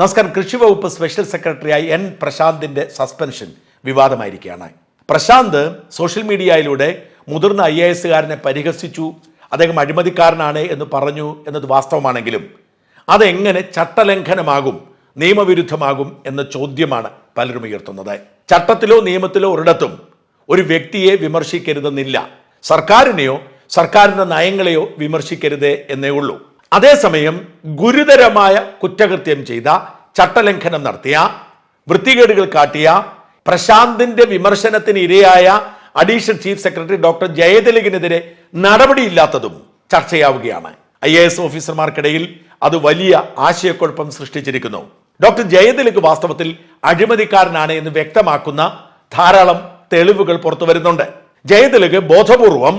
നമസ്കാരം. കൃഷി വകുപ്പ് സ്പെഷ്യൽ സെക്രട്ടറിയായി എൻ പ്രശാന്തിന്റെ സസ്പെൻഷൻ വിവാദമായിരിക്കുകയാണ്. പ്രശാന്ത് സോഷ്യൽ മീഡിയയിലൂടെ മുതിർന്ന ഐ എ എസുകാരനെ പരിഹസിച്ചു. അദ്ദേഹം അഴിമതിക്കാരനാണ് എന്ന് പറഞ്ഞു എന്നത് വാസ്തവമാണെങ്കിലും അതെങ്ങനെ ചട്ടലംഘനമാകും നിയമവിരുദ്ധമാകും എന്ന ചോദ്യമാണ് പലരും ഉയർത്തുന്നത്. ചട്ടത്തിലോ നിയമത്തിലോ ഒരിടത്തും ഒരു വ്യക്തിയെ വിമർശിക്കരുതെന്നില്ല. സർക്കാരിനെയോ സർക്കാരിന്റെ നയങ്ങളെയോ വിമർശിക്കരുത് എന്നേ ഉള്ളൂ. അതേസമയം ഗുരുതരമായ കുറ്റകൃത്യം ചെയ്ത ചട്ടലംഘനം നടത്തിയ വൃത്തികേടുകൾ കാട്ടിയ പ്രശാന്തിന്റെ വിമർശനത്തിന് ഇരയായ അഡീഷണൽ ചീഫ് സെക്രട്ടറി ഡോക്ടർ ജയതിലകിനെതിരെ നടപടിയില്ലാത്തതും ചർച്ചയാവുകയാണ്. ഐ എ എസ് ഓഫീസർമാർക്കിടയിൽ അത് വലിയ ആശയക്കുഴപ്പം സൃഷ്ടിച്ചിരിക്കുന്നു. ഡോക്ടർ ജയതിലക് വാസ്തവത്തിൽ അഴിമതിക്കാരനാണ് എന്ന് വ്യക്തമാക്കുന്ന ധാരാളം തെളിവുകൾ പുറത്തു വരുന്നുണ്ട്. ജയതിലക് ബോധപൂർവം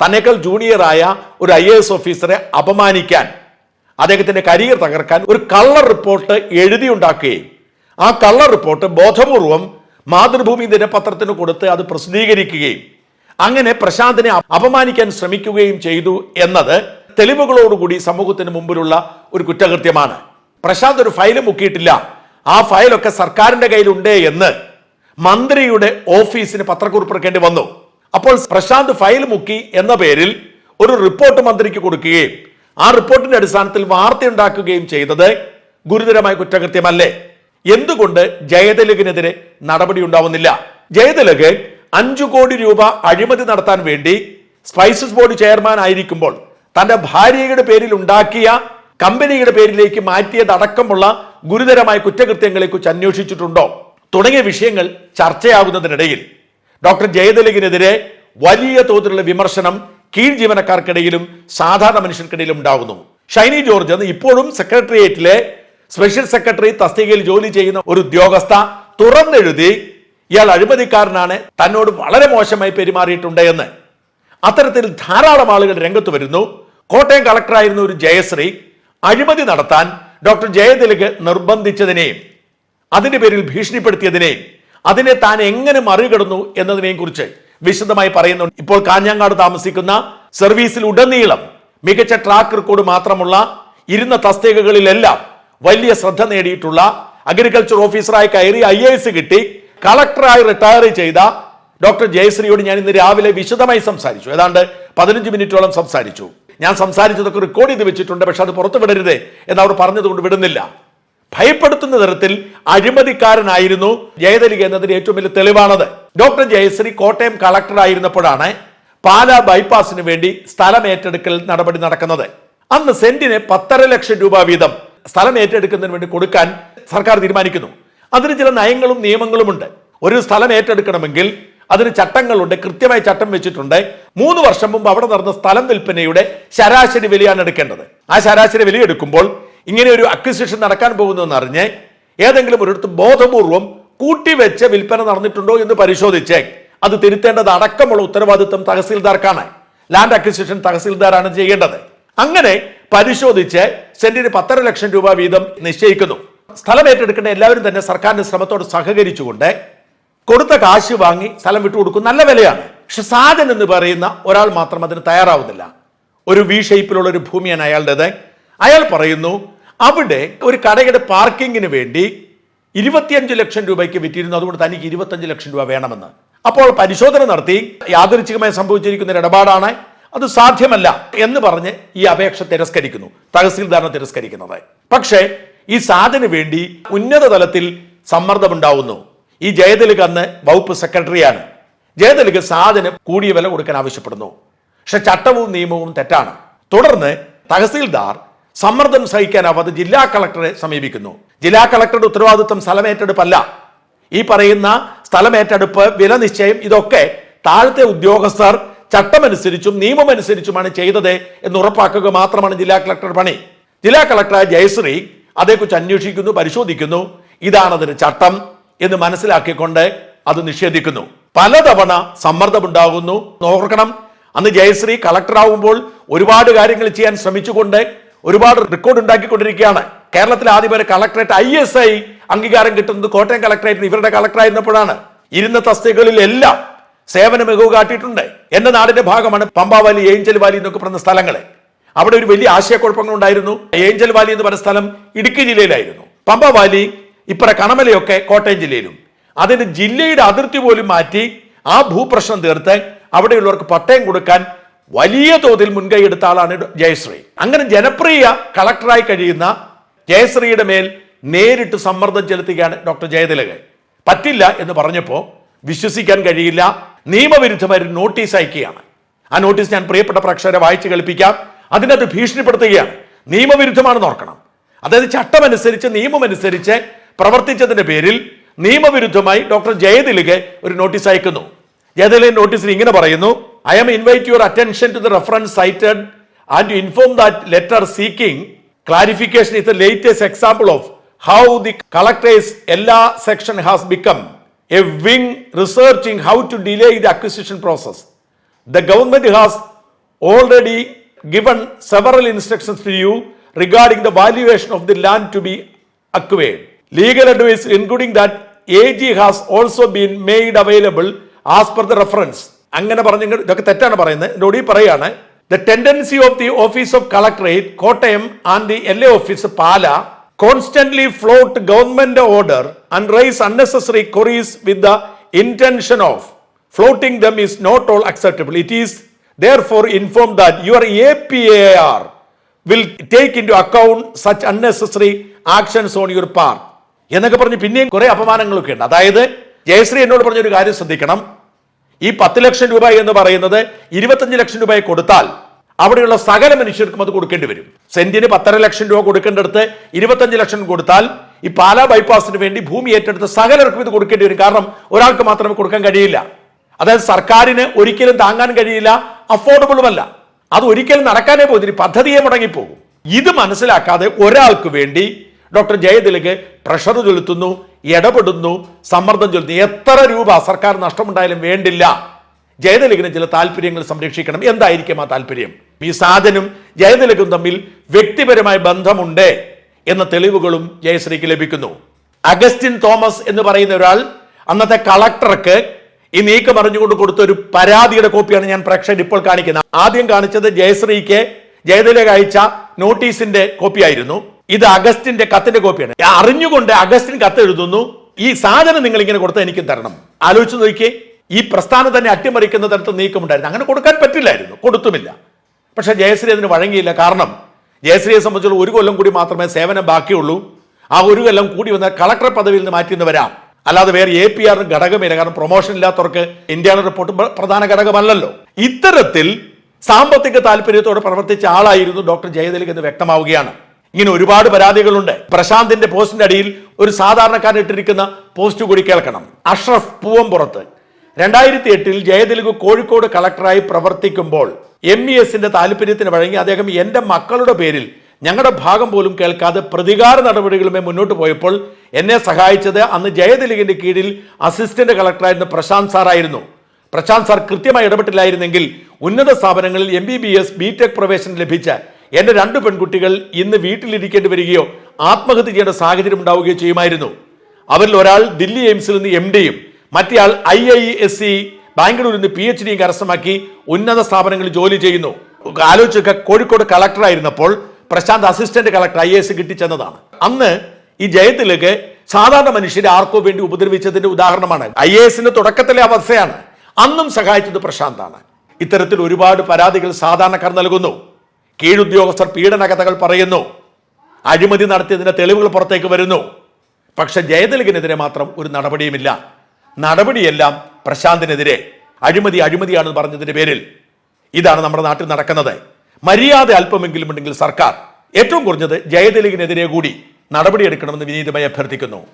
തന്നെക്കാൾ ജൂനിയറായ ഒരു ഐ എസ് ഓഫീസറെ അപമാനിക്കാൻ അദ്ദേഹത്തിന്റെ കരിയർ തകർക്കാൻ ഒരു കള്ളർ റിപ്പോർട്ട് എഴുതിയുണ്ടാക്കുകയും ആ കള്ളർ റിപ്പോർട്ട് ബോധപൂർവം മാതൃഭൂമി ദിനപത്രത്തിന് കൊടുത്ത് അത് പ്രസിദ്ധീകരിക്കുകയും അങ്ങനെ പ്രശാന്തിനെ അപമാനിക്കാൻ ശ്രമിക്കുകയും ചെയ്തു എന്നത് തെളിവുകളോടുകൂടി സമൂഹത്തിന് മുമ്പിലുള്ള ഒരു കുറ്റകൃത്യമാണ്. പ്രശാന്ത് ഒരു ഫയൽ മുക്കിയിട്ടില്ല. ആ ഫയലൊക്കെ സർക്കാരിന്റെ കയ്യിലുണ്ട് എന്ന് മന്ത്രിയുടെ ഓഫീസിന് പത്രക്കുറിപ്പ് ഇറക്കേണ്ടി വന്നു. അപ്പോൾ പ്രശാന്ത് ഫയൽ മുക്കി എന്ന പേരിൽ ഒരു റിപ്പോർട്ട് മന്ത്രിക്ക് കൊടുക്കുകയും ആ റിപ്പോർട്ടിന്റെ അടിസ്ഥാനത്തിൽ വാർത്തയുണ്ടാക്കുകയും ചെയ്തത് ഗുരുതരമായ കുറ്റകൃത്യമല്ലേ? എന്തുകൊണ്ട് ജയതിലകിനെതിരെ നടപടി ഉണ്ടാവുന്നില്ല ജയതിലക് അഞ്ചു കോടി രൂപ അഴിമതി നടത്താൻ വേണ്ടി സ്പൈസസ് ബോർഡ് ചെയർമാൻ ആയിരിക്കുമ്പോൾ തന്റെ ഭാര്യയുടെ പേരിൽ ഉണ്ടാക്കിയ കമ്പനിയുടെ പേരിലേക്ക് മാറ്റിയതടക്കമുള്ള ഗുരുതരമായ കുറ്റകൃത്യങ്ങളെ കുറിച്ച് അന്വേഷിച്ചിട്ടുണ്ടോ? തുടങ്ങിയ വിഷയങ്ങൾ ചർച്ചയാകുന്നതിനിടയിൽ ഡോക്ടർ ജയതിലകിനെതിരെ വലിയ തോതിലുള്ള വിമർശനം കീഴ് ജീവനക്കാർക്കിടയിലും സാധാരണ മനുഷ്യർക്കിടയിലും ഉണ്ടാകുന്നു ഷൈനി ജോർജ് എന്ന് ഇപ്പോഴും സെക്രട്ടേറിയറ്റിലെ സ്പെഷ്യൽ സെക്രട്ടറി തസ്തികയിൽ ജോലി ചെയ്യുന്ന ഒരു ഉദ്യോഗസ്ഥ തുറന്നെഴുതി ഇയാൾ അഴിമതിക്കാരനാണ് തന്നോട് വളരെ മോശമായി പെരുമാറിയിട്ടുണ്ട് എന്ന്. അത്തരത്തിൽ ധാരാളം ആളുകൾ രംഗത്ത് വരുന്നു. കോട്ടയം കളക്ടറായിരുന്ന ഒരു ജയശ്രീ അഴിമതി നടത്താൻ ഡോക്ടർ ജയതിലക് നിർബന്ധിച്ചതിനെയും അതിന്റെ പേരിൽ ഭീഷണിപ്പെടുത്തിയതിനെയും അതിനെ താൻ എങ്ങനെ മറികടന്നു എന്നതിനെയും കുറിച്ച് വിശദമായി പറയുന്നുണ്ട്. ഇപ്പോൾ കാഞ്ഞങ്ങാട് താമസിക്കുന്ന സർവീസിൽ ഉടനീളം മികച്ച ട്രാക്ക് റെക്കോർഡ് മാത്രമുള്ള ഇരുന്ന തസ്തികകളിലെല്ലാം വലിയ ശ്രദ്ധ നേടിയിട്ടുള്ള അഗ്രികൾച്ചർ ഓഫീസറായി കയറി ഐ എസ് കിട്ടി. കളക്ടറായി റിട്ടയർ ചെയ്ത ഡോക്ടർ ജയശ്രീയോട് ഞാൻ ഇന്ന് രാവിലെ വിശദമായി സംസാരിച്ചു. ഏതാണ്ട് പതിനഞ്ച് മിനിറ്റോളം സംസാരിച്ചു. ഞാൻ സംസാരിച്ചതൊക്കെ റെക്കോർഡ് ചെയ്ത് വെച്ചിട്ടുണ്ട് പക്ഷെ അത് പുറത്തു വിടരുത് എന്ന് അവർ പറഞ്ഞതുകൊണ്ട് വിടുന്നില്ല. ഭയപ്പെടുത്തുന്ന തരത്തിൽ അഴിമതിക്കാരനായിരുന്നു ജയതലിക എന്നതിന് ഏറ്റവും വലിയ തെളിവാണത്. ഡോക്ടർ ജയശ്രീ കോട്ടയം കളക്ടർ ആയിരുന്നപ്പോഴാണ് പാലാ ബൈപ്പാസിന് വേണ്ടി സ്ഥലം ഏറ്റെടുക്കൽ നടപടി നടക്കുന്നത്. അന്ന് സെന്റിന് പത്തര ലക്ഷം രൂപ വീതം സ്ഥലം ഏറ്റെടുക്കുന്നതിന് വേണ്ടി കൊടുക്കാൻ സർക്കാർ തീരുമാനിക്കുന്നു. അതിന് ചില നയങ്ങളും നിയമങ്ങളുമുണ്ട്. ഒരു സ്ഥലം ഏറ്റെടുക്കണമെങ്കിൽ അതിന് ചട്ടങ്ങളുണ്ട് കൃത്യമായി ചട്ടം വെച്ചിട്ടുണ്ട്. മൂന്ന് വർഷം മുമ്പ് അവിടെ നടന്ന സ്ഥലം വിൽപ്പനയുടെ ശരാശരി വിലയാണ് എടുക്കേണ്ടത്. ആ ശരാശരി വില എടുക്കുമ്പോൾ ഇങ്ങനെ ഒരു അക്വിസിഷൻ നടക്കാൻ പോകുന്നതെന്ന് അറിഞ്ഞ് ഏതെങ്കിലും ഒരിടത്ത് ബോധപൂർവം കൂട്ടിവെച്ച് വിൽപ്പന നടന്നിട്ടുണ്ടോ എന്ന് പരിശോധിച്ച് അത് തിരുത്തേണ്ടത് അടക്കമുള്ള ഉത്തരവാദിത്വം തഹസീൽദാർക്കാണ്. ലാൻഡ് അക്വിസിഷൻ തഹസീൽദാരാണ് ചെയ്യേണ്ടത്. അങ്ങനെ പരിശോധിച്ച് സെന്റിന് പത്തര ലക്ഷം രൂപ വീതം നിശ്ചയിക്കുന്നു. സ്ഥലം ഏറ്റെടുക്കേണ്ട എല്ലാവരും തന്നെ സർക്കാരിന്റെ ശ്രമത്തോട് സഹകരിച്ചുകൊണ്ട് കൊടുത്ത കാശ് വാങ്ങി സ്ഥലം വിട്ടുകൊടുക്കും നല്ല വിലയാണ്. പക്ഷെ സാജൻ എന്ന് പറയുന്ന ഒരാൾ മാത്രം അതിന് തയ്യാറാവുന്നില്ല. ഒരു വി ഷേപ്പിലുള്ള ഒരു ഭൂമിയാണ് അയാളുടേത്. അയാൾ പറയുന്നു അവിടെ ഒരു കടയുടെ പാർക്കിങ്ങിന് വേണ്ടി ഇരുപത്തിയഞ്ച് ലക്ഷം രൂപയ്ക്ക് വിറ്റിരുന്നു. അതുകൊണ്ട് തനിക്ക് ഇരുപത്തഞ്ച് ലക്ഷം രൂപ വേണമെന്ന്. അപ്പോൾ പരിശോധന നടത്തി യാദൃച്ഛികമായി സംഭവിച്ചിരിക്കുന്ന ഒരു ഇടപാടാണ്. അത് സാധ്യമല്ല എന്ന് പറഞ്ഞ് ഈ അപേക്ഷ തിരസ്കരിക്കുന്നു. തഹസീൽദാറിനെ തിരസ്കരിക്കുന്നത്. പക്ഷേ ഈ സാധന വേണ്ടി ഉന്നത തലത്തിൽ സമ്മർദ്ദമുണ്ടാവുന്നു. ഈ ജയതിലക് അന്ന് വകുപ്പ് സെക്രട്ടറിയാണ്. ജയതിലക് സാധനം കൂടിയ വില കൊടുക്കാൻ ആവശ്യപ്പെടുന്നു. പക്ഷെ ചട്ടവും നിയമവും തെറ്റാണ്. തുടർന്ന് തഹസീൽദാർ സമ്മർദ്ദം സഹിക്കാനാവാതെ ജില്ലാ കളക്ടറെ സമീപിക്കുന്നു. ജില്ലാ കളക്ടറുടെ ഉത്തരവാദിത്വം സ്ഥലമേറ്റെടുപ്പല്ല ഈ പറയുന്ന സ്ഥലമേറ്റെടുപ്പ് വില നിശ്ചയം ഇതൊക്കെ താഴത്തെ ഉദ്യോഗസ്ഥർ ചട്ടമനുസരിച്ചും നിയമമനുസരിച്ചുമാണ് ചെയ്തത് എന്ന് ഉറപ്പാക്കുക മാത്രമാണ് ജില്ലാ കളക്ടർ പണി. ജില്ലാ കളക്ടറായ ജയശ്രീ അതേക്കുറിച്ച് അന്വേഷിക്കുന്നു പരിശോധിക്കുന്നു. ഇതാണ് അതിന് ചട്ടം എന്ന് മനസ്സിലാക്കിക്കൊണ്ട് അത് നിഷേധിക്കുന്നു. പലതവണ സമ്മർദ്ദമുണ്ടാകുന്നു. ഓർക്കണം അന്ന് ജയശ്രീ കളക്ടറാവുമ്പോൾ ഒരുപാട് കാര്യങ്ങൾ ചെയ്യാൻ ശ്രമിച്ചുകൊണ്ട് ഒരുപാട് റെക്കോർഡ് ഉണ്ടാക്കിക്കൊണ്ടിരിക്കുകയാണ്. കേരളത്തിലെ ആദ്യം വരെ കളക്ടറേറ്റ് ഐ എസ് ഐ അംഗീകാരം കിട്ടുന്നത് കോട്ടയം കളക്ടറേറ്റിന് ഇവരുടെ കളക്ടറായിരുന്നപ്പോഴാണ് ഇരുന്ന തസ്തികകളിലെല്ലാം സേവന മികവ് കാട്ടിയിട്ടുണ്ട്. എന്റെ നാടിന്റെ ഭാഗമാണ് പമ്പാവാലി ഏഞ്ചൽ വാലി എന്നൊക്കെ പറയുന്ന സ്ഥലങ്ങൾ അവിടെ ഒരു വലിയ ആശയക്കുഴപ്പങ്ങൾ ഉണ്ടായിരുന്നു. ഏഞ്ചൽ വാലി എന്ന് പറഞ്ഞ സ്ഥലം ഇടുക്കി ജില്ലയിലായിരുന്നു. പമ്പാവാലി ഇപ്പറ കണമലയൊക്കെ കോട്ടയം ജില്ലയിലും. അതിന് ജില്ലയുടെ അതിർത്തി പോലും മാറ്റി ആ ഭൂപ്രശ്നം തീർത്ത് അവിടെയുള്ളവർക്ക് പട്ടയം കൊടുക്കാൻ വലിയ തോതിൽ മുൻകൈ എടുത്ത ആളാണ് ജയശ്രീ. അങ്ങനെ ജനപ്രിയ കളക്ടറായി കഴിയുന്ന ജയശ്രീയുടെ മേൽ നേരിട്ട് സമ്മർദ്ദം ചെലുത്തുകയാണ് ഡോക്ടർ ജയതിലക് പറ്റില്ല എന്ന് പറഞ്ഞപ്പോൾ വിശ്വസിക്കാൻ കഴിയില്ല. നിയമവിരുദ്ധമായൊരു നോട്ടീസ് അയക്കുകയാണ്. ആ നോട്ടീസ് ഞാൻ പ്രിയപ്പെട്ട പ്രേക്ഷകരെ വായിച്ചു കളിപ്പിക്കാം അതിനകത്ത് ഭീഷണിപ്പെടുത്തുകയാണ്. നിയമവിരുദ്ധമാണെന്ന് ഓർക്കണം. അതായത് ചട്ടമനുസരിച്ച് നിയമമനുസരിച്ച് പ്രവർത്തിച്ചതിന്റെ പേരിൽ നിയമവിരുദ്ധമായി ഡോക്ടർ ജയതിലുകെ ഒരു നോട്ടീസ് അയക്കുന്നു. ജയതിലെ നോട്ടീസിൽ ഇങ്ങനെ പറയുന്നു I am invite your attention to the reference cited and to inform that letter seeking clarification is the latest example of how the collector's Ella section has become a wing researching how to delay the acquisition process. The government has already given several instructions to you regarding the valuation of the land to be acquired. Legal advice including that AG has also been made available as per the reference. അങ്ങനെ പറഞ്ഞു ഇതൊക്കെ തെറ്റാണ് പറയുന്നത്. എന്നോട് ഈ പറയാണ് the tendency of the office of collectorate Kottayam and the L A office Pala constantly float government order and raise unnecessary queries with the intention of floating them is not all acceptable it is therefore inform that your A P A R will take into account such unnecessary actions on your part. എന്നൊക്കെ പറഞ്ഞ് പിന്നെയും കുറെ അപമാനങ്ങളൊക്കെ ഉണ്ട്. അതായത് ജയശ്രീ എന്നോട് പറഞ്ഞൊരു കാര്യം ശ്രദ്ധിക്കണം. ഈ പത്ത് ലക്ഷം രൂപ എന്ന് പറയുന്നത് ഇരുപത്തഞ്ച് ലക്ഷം രൂപയെ കൊടുത്താൽ അവിടെയുള്ള സകല മനുഷ്യർക്കും അത് കൊടുക്കേണ്ടി വരും. സെന്റിന് പത്തര ലക്ഷം രൂപ കൊടുക്കേണ്ടടുത്ത് ഇരുപത്തഞ്ച് ലക്ഷം കൊടുത്താൽ ഈ പാലാ ബൈപ്പാസിന് വേണ്ടി ഭൂമി ഏറ്റെടുത്ത് സകലർക്കും ഇത് കൊടുക്കേണ്ടി വരും. കാരണം ഒരാൾക്ക് മാത്രമേ കൊടുക്കാൻ കഴിയില്ല. അതായത് സർക്കാരിന് ഒരിക്കലും താങ്ങാൻ കഴിയില്ല അഫോർഡബിളുമല്ല. അത് ഒരിക്കലും നടക്കാനേ പോകുന്നില്ല പദ്ധതിയെ മുടങ്ങിപ്പോകും. ഇത് മനസ്സിലാക്കാതെ ഒരാൾക്ക് വേണ്ടി ഡോക്ടർ ജയതിലക് പ്രഷർ ചെലുത്തുന്നു ഇടപെടുന്നു സമ്മർദ്ദം ചെലുത്തുന്നു. എത്ര രൂപ സർക്കാർ നഷ്ടമുണ്ടായാലും വേണ്ടില്ല. ജയതിലകിന് ചില താല്പര്യങ്ങൾ സംരക്ഷിക്കണം. എന്തായിരിക്കും ആ താല്പര്യം? ഈ സാധനും ജയതിലകും തമ്മിൽ വ്യക്തിപരമായ ബന്ധമുണ്ട് എന്ന തെളിവുകളും ജയശ്രീക്ക് ലഭിക്കുന്നു. അഗസ്റ്റിൻ തോമസ് എന്ന് പറയുന്ന ഒരാൾ അന്നത്തെ കളക്ടർക്ക് ഈ നീക്കം അറിഞ്ഞുകൊണ്ട് കൊടുത്ത ഒരു പരാതിയുടെ കോപ്പിയാണ് ഞാൻ പ്രേക്ഷകർ ഇപ്പോൾ കാണിക്കുന്നത്. ആദ്യം കാണിച്ചത് ജയശ്രീക്ക് ജയതിലക അയച്ച നോട്ടീസിന്റെ കോപ്പിയായിരുന്നു. ഇത് അഗസ്റ്റിന്റെ കത്തിന്റെ കോപ്പിയാണ്. അറിഞ്ഞുകൊണ്ട് അഗസ്റ്റിൻ കത്ത് എഴുതുന്നു. ഈ സാധനം നിങ്ങൾ ഇങ്ങനെ കൊടുത്താൽ എനിക്ക് തരണം. ആലോചിച്ച് നോക്കിയേ ഈ പ്രസ്ഥാനം തന്നെ അട്ടിമറിക്കുന്ന തരത്തിൽ നീക്കമുണ്ടായിരുന്നു. അങ്ങനെ കൊടുക്കാൻ പറ്റില്ലായിരുന്നു. കൊടുത്തുമില്ല. പക്ഷെ ജയശ്രീ അതിന് വഴങ്ങിയില്ല. കാരണം ജയശ്രീയെ സംബന്ധിച്ചുള്ള ഒരു കൊല്ലം കൂടി മാത്രമേ സേവനം ബാക്കിയുള്ളൂ. ആ ഒരു കൊല്ലം കൂടി വന്ന കളക്ടർ പദവിയിൽ നിന്ന് മാറ്റി വരാം. അല്ലാതെ വേറെ എ പി ആറിന് ഘടകമില്ല. കാരണം പ്രൊമോഷൻ ഇല്ലാത്തവർക്ക് ഇന്ത്യയുടെ റിപ്പോർട്ട് പ്രധാന ഘടകമല്ലല്ലോ. ഇത്തരത്തിൽ സാമ്പത്തിക താല്പര്യത്തോടെ പ്രവർത്തിച്ച ആളായിരുന്നു ഡോക്ടർ ജയതിലക് എന്ന് വ്യക്തമാവുകയാണ്. ഇങ്ങനെ ഒരുപാട് പരാതികളുണ്ട്. പ്രശാന്തിന്റെ പോസ്റ്റിന്റെ അടിയിൽ ഒരു സാധാരണക്കാരൻ ഇട്ടിരിക്കുന്ന പോസ്റ്റ് കൂടി കേൾക്കണം. അഷ്റഫ് പൂവംപുറത്ത് രണ്ടായിരത്തി എട്ടിൽ ജയതിലക് കോഴിക്കോട് കളക്ടറായി പ്രവർത്തിക്കുമ്പോൾ എം ഇ എസിന്റെ താല്പര്യത്തിന് വഴങ്ങി അദ്ദേഹം എന്റെ മക്കളുടെ പേരിൽ ഞങ്ങളുടെ ഭാഗം പോലും കേൾക്കാതെ പ്രതികാര നടപടികളുമായി മുന്നോട്ട് പോയപ്പോൾ എന്നെ സഹായിച്ചത് അന്ന് ജയതിലകിന്റെ കീഴിൽ അസിസ്റ്റന്റ് കളക്ടറായിരുന്ന പ്രശാന്ത് സാറായിരുന്നു. പ്രശാന്ത് സാർ കൃത്യമായി ഇടപെട്ടില്ലായിരുന്നെങ്കിൽ ഉന്നത സ്ഥാപനങ്ങളിൽ M B B S B tech പ്രവേശനം ലഭിച്ച എന്റെ രണ്ട് പെൺകുട്ടികൾ ഇന്ന് വീട്ടിലിരിക്കേണ്ടി വരികയോ ആത്മഹത്യ ചെയ്യേണ്ട സാഹചര്യം ഉണ്ടാവുകയോ ചെയ്യുമായിരുന്നു. അവരിൽ ഒരാൾ ദില്ലി എയിംസിൽ നിന്ന് എം ഡിയും മറ്റേയാൾ ഐ ഐ എസ് സി ബാംഗ്ലൂരിൽ നിന്ന് പി എച്ച് ഡിയും കരസ്ഥമാക്കി ഉന്നത സ്ഥാപനങ്ങളിൽ ജോലി ചെയ്യുന്നു. ആലോചിച്ചൊക്കെ Kozhikode കളക്ടറായിരുന്നപ്പോൾ Prashanth assistant collector I S കിട്ടിച്ചെന്നതാണ് അന്ന് ഈ ജയത്തിലേക്ക് സാധാരണ മനുഷ്യരെ ആർക്കോ വേണ്ടി ഉപദ്രവിച്ചതിന്റെ ഉദാഹരണമാണ്. ഐ എ എസിന്റെ തുടക്കത്തിലെ അവസ്ഥയാണ്. അന്നും സഹായിച്ചത് പ്രശാന്താണ്. ഇത്തരത്തിൽ ഒരുപാട് പരാതികൾ സാധാരണക്കാർ നൽകുന്നു. കീഴുദ്യോഗസ്ഥർ പീഡന കഥകൾ പറയുന്നു. അഴിമതി നടത്തിയതിന്റെ തെളിവുകൾ പുറത്തേക്ക് വരുന്നു. പക്ഷെ ജയതിലകിനെതിരെ മാത്രം ഒരു നടപടിയുമില്ല. നടപടിയെല്ലാം പ്രശാന്തിനെതിരെ. അഴിമതി അഴിമതിയാണെന്ന് പറഞ്ഞതിന്റെ പേരിൽ. ഇതാണ് നമ്മുടെ നാട്ടിൽ നടക്കുന്നത്. മര്യാദ അല്പമെങ്കിലും ഉണ്ടെങ്കിൽ സർക്കാർ ഏറ്റവും കുറഞ്ഞത് ജയതിലകിനെതിരെ കൂടി നടപടിയെടുക്കണമെന്ന് വിനീതമായി അഭ്യർത്ഥിക്കുന്നു.